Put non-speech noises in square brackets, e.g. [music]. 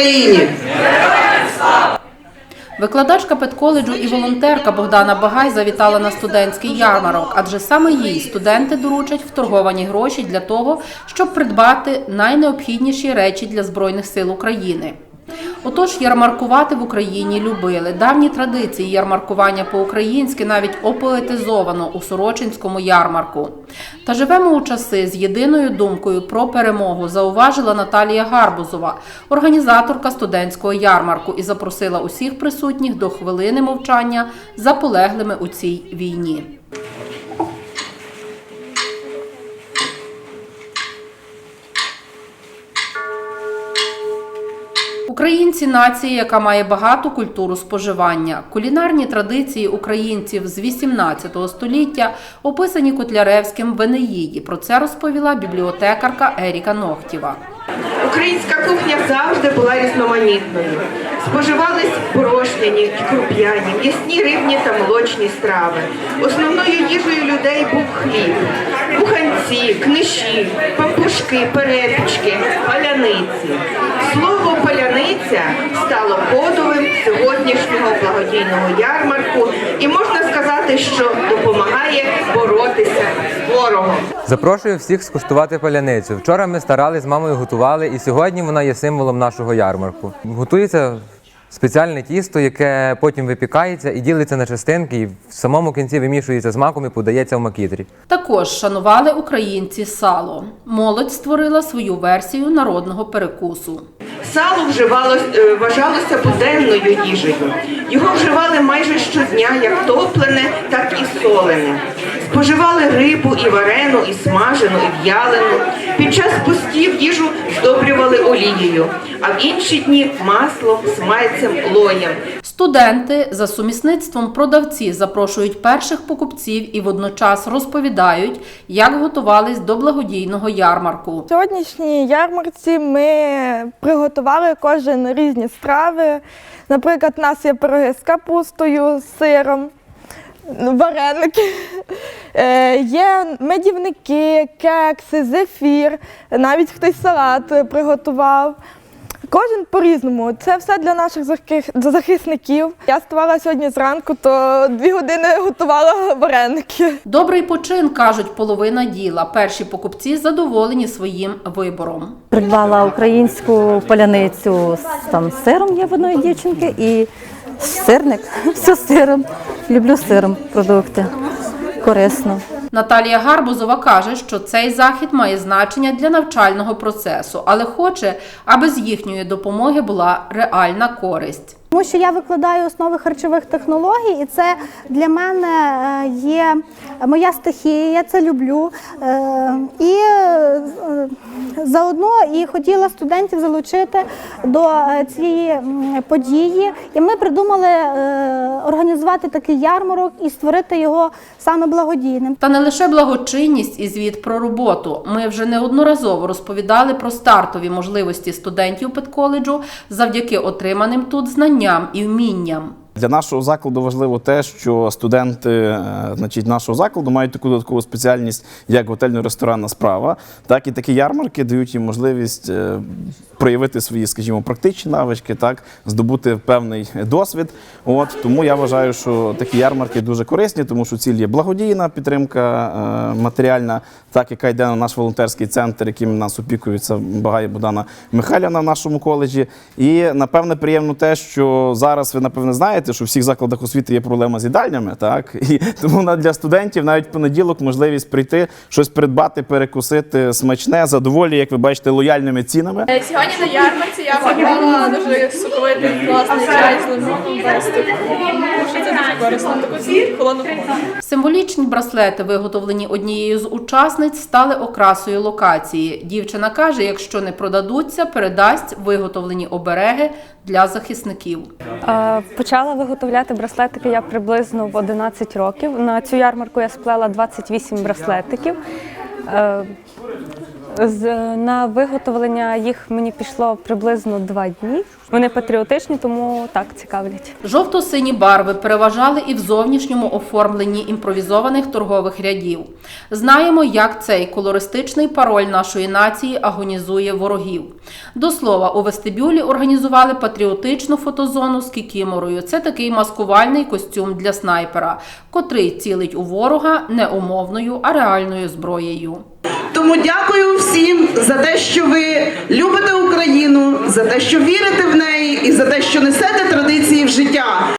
Україні! Викладачка педколеджу і волонтерка Богдана Багай завітала на студентський ярмарок, адже саме їй студенти доручать вторговані гроші для того, щоб придбати найнеобхідніші речі для Збройних сил України. Отож, ярмаркувати в Україні любили. Давні традиції ярмаркування по-українськи навіть опоетизовано у Сорочинському ярмарку. Та живемо у часи з єдиною думкою про перемогу, зауважила Наталія Гарбузова, організаторка студентського ярмарку, і запросила усіх присутніх до хвилини мовчання за полеглими у цій війні. Українці нація, яка має багату культуру споживання. Кулінарні традиції українців з 18 століття описані Котляревським в Енеїді. Про це розповіла бібліотекарка Еріка Ногтєва. Українська кухня завжди була різноманітною. Споживались борошняні і круп'яні, м'ясні, рибні та молочні страви. Основною їжею людей був хліб, буханці, книші, пампушки, перепічки, паляниці. Слово благодійного ярмарку і можна сказати, що допомагає боротися з ворогом. Запрошую всіх скуштувати паляницю. Вчора ми старались з мамою готували, і сьогодні вона є символом нашого ярмарку. Готується спеціальне тісто, яке потім випікається і ділиться на частинки, і в самому кінці вимішується з маком і подається в макітрі. Також шанували українці сало. Молодь створила свою версію народного перекусу. Сало вживалось, е, вважалося буденною їжею. Його вживали майже щодня, як топлене, так і солене. Споживали рибу і варену, і смажену, і в'ялену. Під час постів їжу здобрювали олією, а в інші дні маслом, смальцем, лоєм. Студенти за сумісництвом продавці запрошують перших покупців і водночас розповідають, як готувались до благодійного ярмарку. Сьогоднішній ярмарці ми приготували кожен різні страви. Наприклад, у нас є пироги з капустою, з сиром, вареники. Е, Є медівники, кекси, зефір, навіть хтось салат приготував. Кожен по-різному. Це все для наших захисників. Я вставала сьогодні зранку, то дві години готувала вареники. Добрий почин, кажуть, половина діла. Перші покупці задоволені своїм вибором. Придбала українську поляницю з там сиром є в одної дівчинки і сирник. [laughs] Все сиром. Люблю сиром продукти. Корисно. Наталія Гарбузова каже, що цей захід має значення для навчального процесу, але хоче, аби з їхньої допомоги була реальна користь. Тому що я викладаю основи харчових технологій, і це для мене е, є моя стихія, я це люблю. Е, І заодно і хотіла студентів залучити до е, цієї події. І ми придумали е, організувати такий ярмарок і створити його саме благодійним. Та не лише благочинність і звіт про роботу. Ми вже неодноразово розповідали про стартові можливості студентів педколеджу завдяки отриманим тут знанням і вмінням. Для нашого закладу важливо те, що студенти е, значить, нашого закладу мають таку додаткову спеціальність, як готельно-ресторанна справа. Так і такі ярмарки дають їм можливість е, проявити свої, скажімо, практичні навички, так здобути певний досвід. От тому я вважаю, що такі ярмарки дуже корисні, тому що ціль є благодійна підтримка е, матеріальна, так яка йде на наш волонтерський центр, яким нас опікується Багає Богдана Михайлівна в нашому коледжі. І напевне приємно те, що зараз ви напевне знаєте, що в всіх закладах освіти є проблема з їдальнями, так [laughs] і тому для студентів навіть понеділок можливість прийти, щось придбати, перекусити смачне, задоволі, як ви бачите, лояльними цінами. Е, Сьогодні на ярмарці я придбала дуже соковитий класний чай з лимоном Символічні браслети, виготовлені однією з учасниць, стали окрасою локації. Дівчина каже, якщо не продадуться, передасть виготовлені обереги для захисників. Е, Почала виготовляти браслетики я приблизно в 11 років. На цю ярмарку я сплела 28 браслетиків. З, на виготовлення їх мені пішло приблизно два дні. Вони патріотичні, тому так цікавлять. Жовто-сині барви переважали і в зовнішньому оформленні імпровізованих торгових рядів. Знаємо, як цей колористичний пароль нашої нації агонізує ворогів. До слова, у вестибюлі організували патріотичну фотозону з кікіморою. Це такий маскувальний костюм для снайпера, котрий цілить у ворога не умовною, а реальною зброєю. Тому дякую всім за те, що ви любите Україну, за те, що вірите в неї, і за те, що несете традиції в життя.